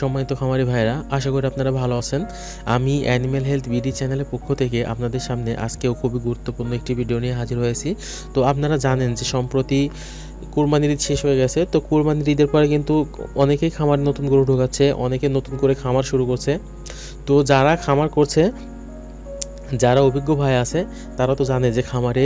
সম্মানিত খামারি ভাইরা আশা করি আপনারা ভালো আছেন। আমি অ্যানিম্যাল হেলথ বিডি চ্যানেলের পক্ষ থেকে আপনাদের সামনে আজকেও খুবই গুরুত্বপূর্ণ একটি ভিডিও নিয়ে হাজির হয়েছি। তো আপনারা জানেন যে সম্প্রতি কুরবানির ঈদ শেষ হয়ে গেছে, তো কুরবানির ঈদের পরে কিন্তু অনেকেই খামার নতুন গরু ঢোকাচ্ছে, অনেকে নতুন করে খামার শুরু করছে। তো যারা খামার করছে, যারা অভিজ্ঞ ভাই আছে, তারা তো জানে যে খামারে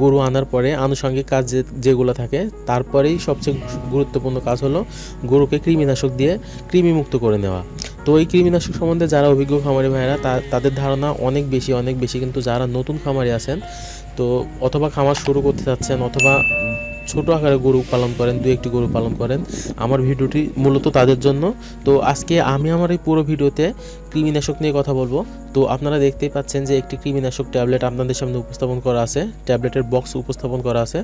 গরু আনার পরে আনুষঙ্গিক কাজ যে যেগুলো থাকে, তারপরেই সবচেয়ে গুরুত্বপূর্ণ কাজ হলো গরুকে কৃমিনাশক দিয়ে কৃমিমুক্ত করে নেওয়া। তো এই কৃমিনাশক সম্বন্ধে যারা অভিজ্ঞ খামারি ভাইরা তাদের ধারণা অনেক বেশি অনেক বেশি। কিন্তু যারা নতুন খামারি আছেন, তো অথবা খামার শুরু করতে চাচ্ছেন, অথবা ছোট আকারে গরু পালন করেন দু একটি গরু পালন করেন। আমার ভিডিওটি মূলত তাদের জন্য। তো আজকে আমি আমার এই পুরো ভিডিওতে কৃমিনাশক নিয়ে কথা বলব। তো আপনারা দেখতেই পাচ্ছেন যে একটি কৃমিনাশক ট্যাবলেট আপনাদের সামনে উপস্থাপন করা আছে। ট্যাবলেটের বক্স উপস্থাপন করা আছে।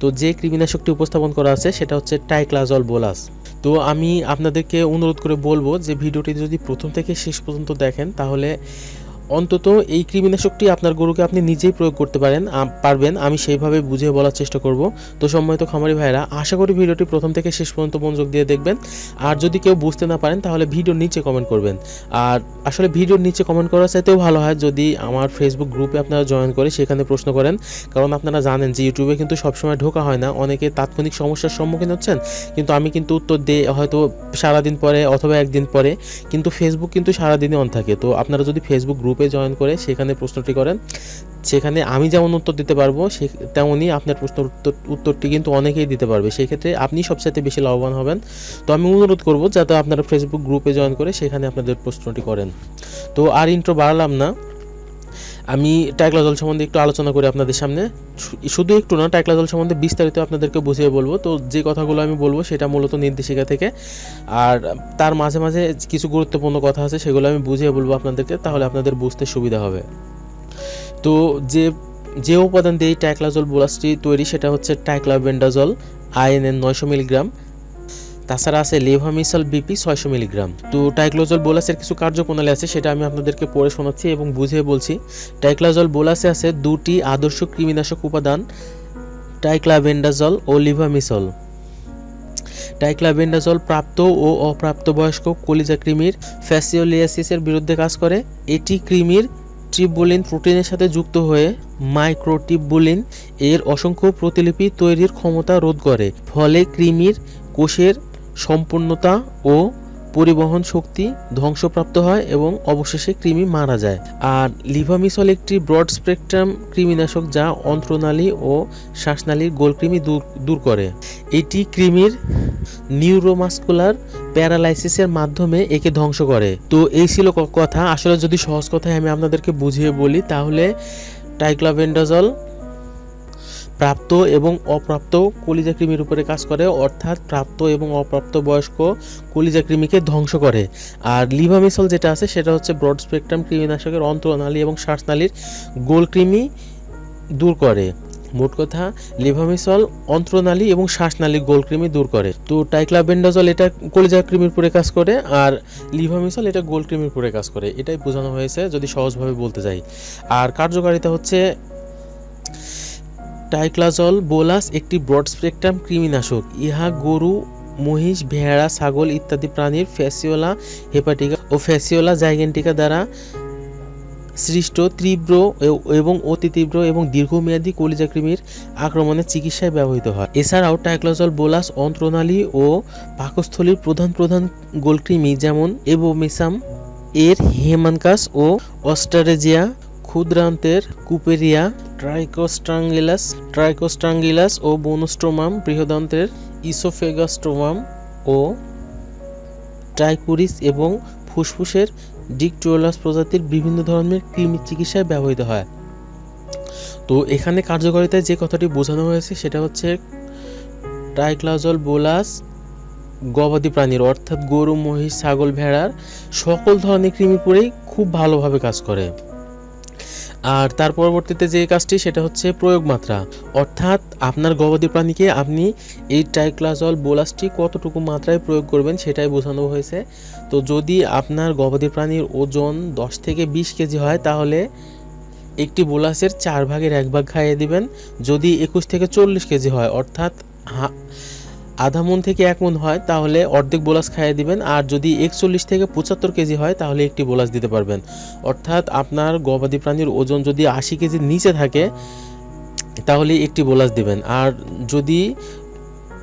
তো যে কৃমিনাশকটি উপস্থাপন করা আছে, সেটা হচ্ছে টাইক্লাজল বোলাস। তো আমি আপনাদেরকে অনুরোধ করে বলব যে ভিডিওটি যদি প্রথম থেকে শেষ পর্যন্ত দেখেন, তাহলে অন্তত এই কৃমিনাশকটি আপনার গরুকে আপনি নিজেই প্রয়োগ করতে পারেন পারবেন, আমি সেইভাবে বুঝিয়ে বলার চেষ্টা করব। তো সম্মানিত খামারি ভাইরা আশা করি ভিডিওটি প্রথম থেকে শেষ পর্যন্ত মনোযোগ দিয়ে দেখবেন। আর যদি কেউ বুঝতে না পারেন, তাহলে ভিডিওর নিচে কমেন্ট করবেন। আর আসলে ভিডিওর নিচে কমেন্ট করার চাইতেও ভালো হয় যদি আমার ফেসবুক গ্রুপে আপনারা জয়েন করে সেখানে প্রশ্ন করেন। কারণ আপনারা জানেন যে ইউটিউবে কিন্তু সবসময় ঢোকা হয় না। অনেকে তাৎক্ষণিক সমস্যার সম্মুখীন হচ্ছেন। কিন্তু আমি কিন্তু উত্তর দিই হয়তো সারাদিন পরে অথবা একদিন পরে, কিন্তু ফেসবুক কিন্তু সারাদিনই অন থাকে। তো আপনারা যদি ফেসবুক গ্রুপে জয়েন করে সেখানে প্রশ্নটি করেন। সেখানে আমি যেমন উত্তর দিতে পারব, সে তেমনই আপনার প্রশ্ন উত্তর, উত্তরটি কিন্তু অনেকেই দিতে পারবে। সেক্ষেত্রে আপনি সবচাইতে বেশি লাভবান হবেন। তো আমি অনুরোধ করব, যাতে আপনারা ফেসবুক গ্রুপে জয়েন করে সেখানে আপনাদের প্রশ্নটি করেন। তো আর ইন্ট্রো বাড়ালাম না। আমি টাইক্লাজল সম্বন্ধে একটু আলোচনা করি আপনাদের সামনে। শুধু একটু না, টাইক্লাজল সম্বন্ধে বিস্তারিত আপনাদেরকে বুঝিয়ে বলব। তো যে কথাগুলো আমি বলব সেটা মূলত নির্দেশিকা থেকে। আর তার মাঝে মাঝে কিছু গুরুত্বপূর্ণ কথা আছে, সেগুলো আমি বুঝিয়ে বলব আপনাদেরকে, তাহলে আপনাদের বুঝতে সুবিধা হবে। তো যে যে উপাদান দিয়ে টাইক্লাজল বোলাসটি তৈরি, সেটা হচ্ছে টাইক্লাবেন্ডাজল, আইএনএন নয়শো মিলিগ্রাম। তাছাড়া আছে লেভামিসাল বিপি ছয়শো মিলিগ্রাম। তো টাইক্লোজল বোলাসের কিছু কার্যপ্রণালী আছে, সেটা আমি আপনাদেরকে পড়ে শোনাচ্ছি এবং বুঝিয়ে বলছি। টাইক্লাজল বোলাসে আছে দুটি আদর্শ কৃমিনাশক উপাদান টাইক্লাবেন্ডাজল ও লিভামিসল টাইক্লাবেন্ডাজল প্রাপ্ত ও অপ্রাপ্তবয়স্ক কলিজা কৃমির ফ্যাসিওলিয়াসিসের বিরুদ্ধে কাজ করে। এটি কৃমির ট্রিবুলিন প্রোটিনের সাথে যুক্ত হয়ে মাইক্রোটিবুলিন এর অসংখ্য প্রতিলিপি তৈরির ক্ষমতা রোধ করে। ফলে কৃমির কোষের সম্পূর্ণতা ও পরিবহন শক্তি ধ্বংসপ্রাপ্ত হয় এবং অবশেষে কৃমি মারা যায়। আর লিভামিসল একটি ব্রড স্পেকট্রাম কৃমিনাশক যা অন্ত্রনালী ও শ্বাসনালীর গোলকৃমি দূর করে। এটি কৃমির নিউরোমাস্কুলার প্যারালাইসিসের মাধ্যমে একে ধ্বংস করে। তো এই ছিল কথা। আসলে যদি সহজ কথায় আমি আপনাদেরকে বুঝিয়ে বলি, তাহলে টাইক্লাভেন্ডাজল প্রাপ্ত এবং অপ্রাপ্ত কলিজা কৃমির উপরে কাজ করে, অর্থাৎ প্রাপ্ত এবং অপ্রাপ্ত বয়স্ক কলিজা কৃমিকে ধ্বংস করে। আর লিভামিসল যেটা আছে, সেটা হচ্ছে ব্রড স্পেকট্রাম, কৃমিনাশকের অন্তরনালী এবং শ্বাসনালীর গোল কৃমি দূর করে। মোট কথা, লিভামিসল অন্ত্রনালী এবং শ্বাসনালী গোলকৃমি দূর করে। তো টাইক্লাবেন্ডাজল এটা কলিজা কৃমির উপরে কাজ করে, আর লিভামিসল এটা গোলকৃমির উপরে কাজ করে। এটাই বোঝানো হয়েছে, যদি সহজভাবে বলতে যাই। আর কার্যকারিতা হচ্ছে টাইক্লাজল বোলাস, একটি ব্রড স্পেকট্রাম কৃমিনাশক। ইহা গরু, মহিষ, ভেড়া, ছাগল ইত্যাদি প্রাণীর ফ্যাসিওলা, হেপাটিকা ও ফ্যাসিওলা জাইগেন্টিকা দ্বারা সৃষ্ট তীব্র এবং অতি তীব্র এবং দীর্ঘমেয়াদী কলিজা কৃমির আক্রমণের চিকিৎসায় ব্যবহৃত হয়। এছাড়াও টাইক্লোজল বোলাস, অন্ত্রনালী ও পাকস্থলীর প্রধান প্রধান গোলকৃমি যেমন এবোমিসাম, এর হেমানকাস ও অস্টারেজিয়া, ক্ষুদ্রান্তের কুপেরিয়া ট্রাইকোস্ট্রাঙ্গিলাস ট্রাইকোস্ট্রাঙ্গিলাস ও বোনোস্ট্রোমাম বৃহদান্তের ইসোফেগাস্ট্রোমাম ও ট্রাইকুরিস এবং ফুসফুসের ডিকটুয়ালাস প্রজাতির বিভিন্ন ধরনের কৃমি চিকিৎসায় ব্যবহৃত হয়। তো এখানে কার্যকারিতায় যে কথাটি বোঝানো হয়েছে সেটা হচ্ছে ট্রাইক্লাজল বোলাস গবাদি প্রাণীর অর্থাৎ গরু, মহিষ, ছাগল, ভেড়ার সকল ধরনের কৃমির উপরেই খুব ভালোভাবে কাজ করে। আর তার পরবর্তীতে যে কাজটি, সেটা হচ্ছে প্রয়োগ মাত্রা। অর্থাৎ আপনার গবাদি প্রাণীকে আপনি এই ট্রাইক্লাজল বোলাসটি কতটুকু মাত্রায় প্রয়োগ করবেন, সেটাই বোঝানো হয়েছে। তো যদি আপনার গবাদি প্রাণীর ওজন দশ থেকে বিশ কেজি হয়, তাহলে একটি বোলাসের চার ভাগের এক ভাগ খাইয়ে দিবেন। যদি একুশ থেকে চল্লিশ কেজি হয়, অর্থাৎ আধা মন থেকে এক মন হয়, তাহলে অর্ধেক বোলাস খাইয়ে দিবেন। আর যদি একচল্লিশ থেকে পঁচাত্তর কেজি হয়, তাহলে একটি বোলাস দিতে পারবেন। অর্থাৎ আপনার গবাদি প্রাণীর ওজন যদি আশি কেজির নিচে থাকে, তাহলে একটি বোলাস দিবেন। আর যদি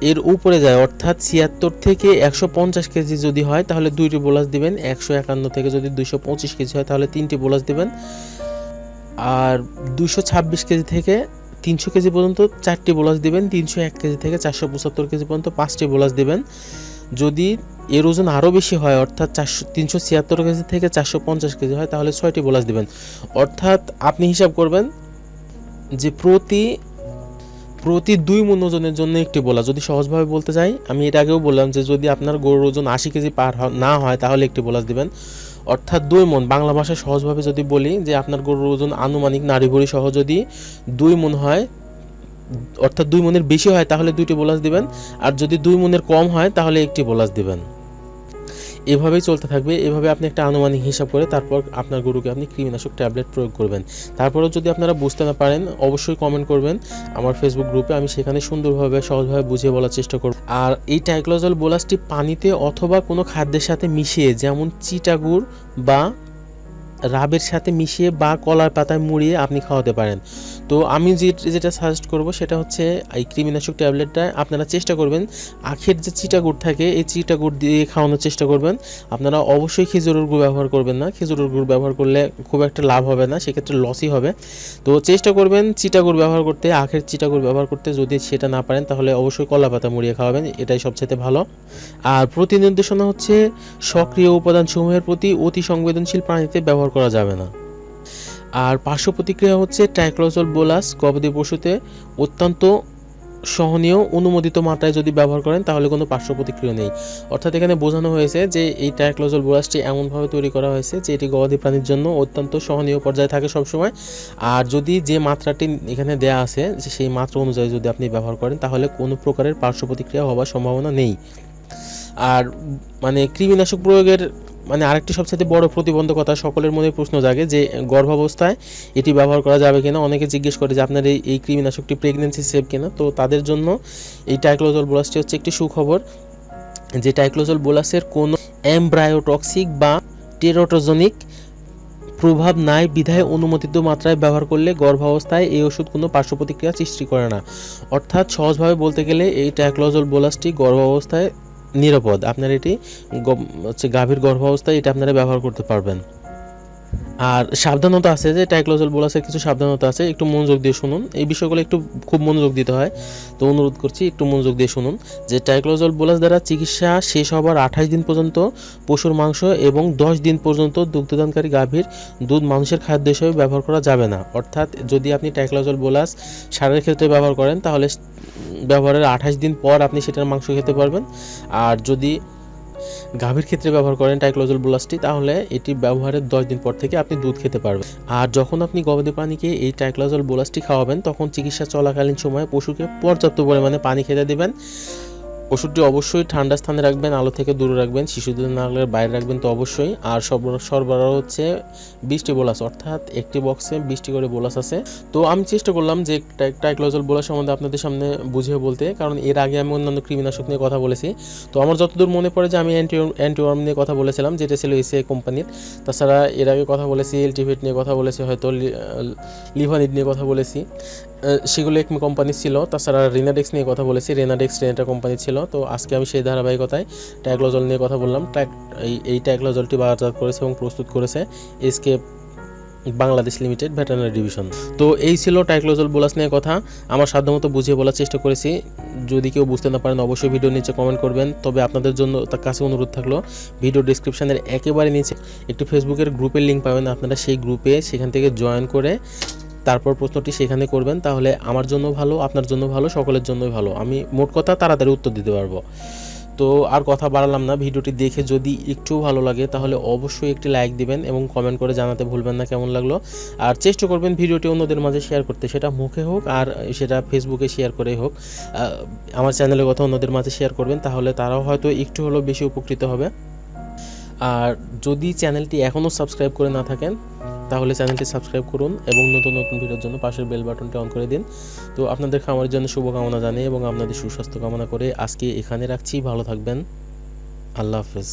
এর উপরে যায়, অর্থাৎ ছিয়াত্তর থেকে একশো পঞ্চাশ কেজি যদি হয়, তাহলে দুইটি বোলাস দিবেন। একশো একান্ন থেকে যদি দুইশো পঁচিশ কেজি হয়, তাহলে তিনটি বোলাস দিবেন। আর দুশো ছাব্বিশ কেজি থেকে তিনশো কেজি পর্যন্ত চারটি বোলাস দেবেন, তিনশো এক কেজি থেকে চারশো পঁচাত্তর কেজি পর্যন্ত পাঁচটি বোলাস দেবেন। যদি এর ওজন আরও বেশি হয়, অর্থাৎ চারশো তিনশো ছিয়াত্তর কেজি থেকে চারশো পঞ্চাশ কেজি হয়, তাহলে ছয়টি বোলাস দেবেন। অর্থাৎ আপনি হিসাব করবেন যে প্রতি প্রতি দুই মন ওজনের জন্য একটি বোলা যদি সহজভাবে বলতে যাই আমি এর আগেও বললাম যে যদি আপনার গরুর ওজন আশি কেজি পার না হয়, তাহলে একটি বোলাস দিবেন। অর্থাৎ দুই মন। বাংলা ভাষায় সহজভাবে যদি বলি যে আপনার গরুর ওজন আনুমানিক নারী ভরি সহ যদি দুই মন হয়, অর্থাৎ দুই মনের বেশি হয়, তাহলে দুইটি বোলাস দিবেন। আর যদি দুই মনের কম হয়, তাহলে একটি বোলাস দিবেন। এভাবেই চলতে থাকবে। এভাবে আপনি একটা আনুমানিক হিসাব করে তারপর আপনার গরুকে আপনি কৃমিনাশক ট্যাবলেট প্রয়োগ করবেন। তারপরেও যদি আপনারা বুঝতে না পারেন, অবশ্যই কমেন্ট করবেন। আমার ফেসবুক গ্রুপে আমি সেখানে সুন্দরভাবে, সহজভাবে বুঝিয়ে বলার চেষ্টা করব। আর এই টাইক্লোজল বোলাসটি পানিতে অথবা কোনো খাদ্যের সাথে মিশিয়ে, যেমন চিটাগুড় বা রাবের সাথে মিশিয়ে বা কলার পাতায় মুড়িয়ে আপনি খাওয়াতে পারেন। তো আমি যেটা সাজেস্ট করব সেটা হচ্ছে এই কৃমিনাশক ট্যাবলেটটা আপনারা চেষ্টা করবেন। আখের যে চিটাগুড় থাকে, এই চিটাগুড় দিয়ে খাওয়ানোর চেষ্টা করবেন। আপনারা অবশ্যই খেজুরের গুড় ব্যবহার করবেন না। খেজুরের গুড় ব্যবহার করলে খুব একটা লাভ হবে না, সেক্ষেত্রে লসই হবে। তো চেষ্টা করবেন চিটাগুড় ব্যবহার করতে, আখের চিটাগুড় ব্যবহার করতে। যদি সেটা না পারেন, তাহলে অবশ্যই কলা পাতা মুড়িয়ে খাওয়াবেন। এটাই সবচেয়ে ভালো। আর প্রতি নির্দেশনা হচ্ছে সক্রিয় উপাদানসমূহের প্রতি অতি সংবেদনশীল প্রাণীতে ব্যবহার করা যাবে না। আর পার্শ্ব প্রতিক্রিয়া হচ্ছে ট্রাইক্লোজল বোলাস গবাদি পশুতে অত্যন্ত সহনীয়, অনুমোদিত মাত্রায় যদি ব্যবহার করেন, তাহলে কোনো পার্শ্ব প্রতিক্রিয়া নেই। অর্থাৎ এখানে বোঝানো হয়েছে যে এই ট্রাইক্লোজল বোলাসটি এমনভাবে তৈরি করা হয়েছে যে এটি গবাদি প্রাণীর জন্য অত্যন্ত সহনীয় পর্যায়ে থাকে সবসময়। আর যদি যে মাত্রাটি এখানে দেয়া আছে, যে সেই মাত্রা অনুযায়ী যদি আপনি ব্যবহার করেন, তাহলে কোনো প্রকারের পার্শ্ব প্রতিক্রিয়া হওয়ার সম্ভাবনা নেই। আর মানে কৃমিনাশক প্রয়োগের মানে আরেকটি সবচেয়ে বড় প্রতিবন্ধকতা সকলের মনে প্রশ্ন জাগে যে, গর্ভাবস্থায় এটি ব্যবহার করা যাবে কিনা? অনেকে জিজ্ঞেস করে যে, আপনার এই কৃমিনাশকটি প্রেগনেন্সি সেভ কিনা? তো তাদের জন্য এই টাইক্লোজল বোলাসটি হচ্ছে একটি সুখবর, যে টাইক্লোজল বোলাসের কোনো অ্যামব্রায়োটক্সিক বা টেরোটোজনিক প্রভাব নাই, বিধায় অনুমোদিত মাত্রায় ব্যবহার করলে গর্ভাবস্থায় এই ওষুধ কোনো পার্শ্ব প্রতিক্রিয়া সৃষ্টি করে না। অর্থাৎ সহজভাবে বলতে গেলে এই টাইক্লোজল বোলাসটি গর্ভাবস্থায় নিরাপদ। আপনার এটি হচ্ছে গাভীর গর্ভাবস্থায় এটা আপনারা ব্যবহার করতে পারবেন। আর সাবধানতা আছে যে টাইক্লোজল বোলাসের কিছু সাবধানতা আছে, একটু মনোযোগ দিয়ে শুনুন। এই বিষয়গুলো একটু খুব মনোযোগ দিতে হয়। তো অনুরোধ করছি, একটু মনোযোগ দিয়ে শুনুন। যে টাইক্লোজল বোলাস দ্বারা চিকিৎসা শেষ হবার আঠাশ দিন পর্যন্ত পশুর মাংস এবং দশ দিন পর্যন্ত দুগ্ধদানকারী গাভীর দুধ মানুষের খাদ্য হিসেবে ব্যবহার করা যাবে না। অর্থাৎ যদি আপনি টাইক্লোজল বোলাস সারের ক্ষেত্রে ব্যবহার করেন, তাহলে ব্যবহারের আঠাশ দিন পর আপনি সেটার মাংস খেতে পারবেন। আর যদি গাভীর ক্ষেত্রে ব্যবহার করেন টাইক্লোজল ব্লাস্টি তাহলে এটি ব্যবহারের দশ দিন পর থেকে আপনি দুধ খেতে পারবেন। আর যখন আপনি গবাদি পানিকে এই টাইক্লোজল ব্লাস্টি খাওয়াবেন, তখন চিকিৎসা চলাকালীন সময়ে পশুকে পর্যাপ্ত পরিমাণে পানি খেতে দিবেন। ওষুধটি অবশ্যই ঠান্ডা স্থানে রাখবেন, আলো থেকে দূরে রাখবেন, শিশুদের না রাখলে বাইরে রাখবেন তো অবশ্যই। আর সরবরাহ হচ্ছে বিশটি বোলাস, অর্থাৎ একটি বক্সে বিশটি করে বোলাস আছে। তো আমি চেষ্টা করলাম যে টাই- টাইক্লোজল বোলাস সম্বন্ধে আপনাদের সামনে বুঝিয়ে বলতে, কারণ এর আগে আমি অন্যান্য কৃমিনাশক নিয়ে কথা বলেছি। তো আমার যতদূর মনে পড়ে যে আমি অ্যান্টি অ্যান্টিওয়ার্ম নিয়ে কথা বলেছিলাম, যেটা ছিল এসিআই কোম্পানির। তাছাড়া এর আগে কথা বলেছি এলটিভেট নিয়ে কথা বলেছি, হয়তো লিভানিড নিয়ে কথা বলেছি। সেগুলো একমি কোম্পানি ছিল। তাছাড়া রিনাডেক্স নিয়ে কথা বলেছি রেনাডেক্স রেনাটা কোম্পানি ছিল। তো আজকে আমি সেই ধারাবাহিকতায় ট্যাগলোজল নিয়ে কথা বললাম। ট্যাগ- এই এই ট্যাগলোজলটি বাজারজাত করেছে এবং প্রস্তুত করেছে SK Bangladesh limited veterinary division. তো এই ছিল টাইক্লোজল বোলাস নিয়ে কথা। আমার সাধ্যমতো বুঝিয়ে বলার চেষ্টা করেছি। যদি কেউ বুঝতে না পারেন, অবশ্যই ভিডিওর নিচে কমেন্ট করবেন। তবে আপনাদের জন্য তার কাছে অনুরোধ থাকল, ভিডিও ডিসক্রিপশনের একেবারে নিচে একটি ফেসবুকের গ্রুপের লিঙ্ক পাবেন। আপনারা সেই গ্রুপে সেখান থেকে জয়েন করে তারপর প্রশ্নটি সেখানে করবেন, তাহলে আমার জন্য ভালো, আপনার জন্য ভালো, সকলের জন্যই ভালো। আমি মোট কথা তাড়াতাড়ি উত্তর দিতে পারব। তো আর কথা বাড়ালাম না, ভিডিওটি দেখে যদি একটু ভালো লাগে, তাহলে অবশ্যই একটি লাইক দিবেন এবং কমেন্ট করে জানাতে ভুলবেন না কেমন লাগল। আর চেষ্টা করবেন ভিডিওটি অন্যদের মাঝে শেয়ার করতে, সেটা মুখে হোক আর সেটা ফেসবুকে শেয়ার করেই হোক। আমার চ্যানেলের কথা অন্যদের মাঝে শেয়ার করবেন, তাহলে তারাও হয়তো একটু হলেও বেশি উপকৃত হবে। আর যদি চ্যানেলটি এখনও সাবস্ক্রাইব করে না থাকেন তাহলে চ্যানেলটি সাবস্ক্রাইব করুন এবং নতুন নতুন ভিডিওর জন্য পাশের বেল বাটনটি অন করে দিন। তো আপনাদের খামারের জন্য শুভকামনা জানিয়ে এবং আপনাদের সুস্বাস্থ্য কামনা করে আজকে এখানে রাখছি। ভালো থাকবেন। আল্লাহ হাফেজ।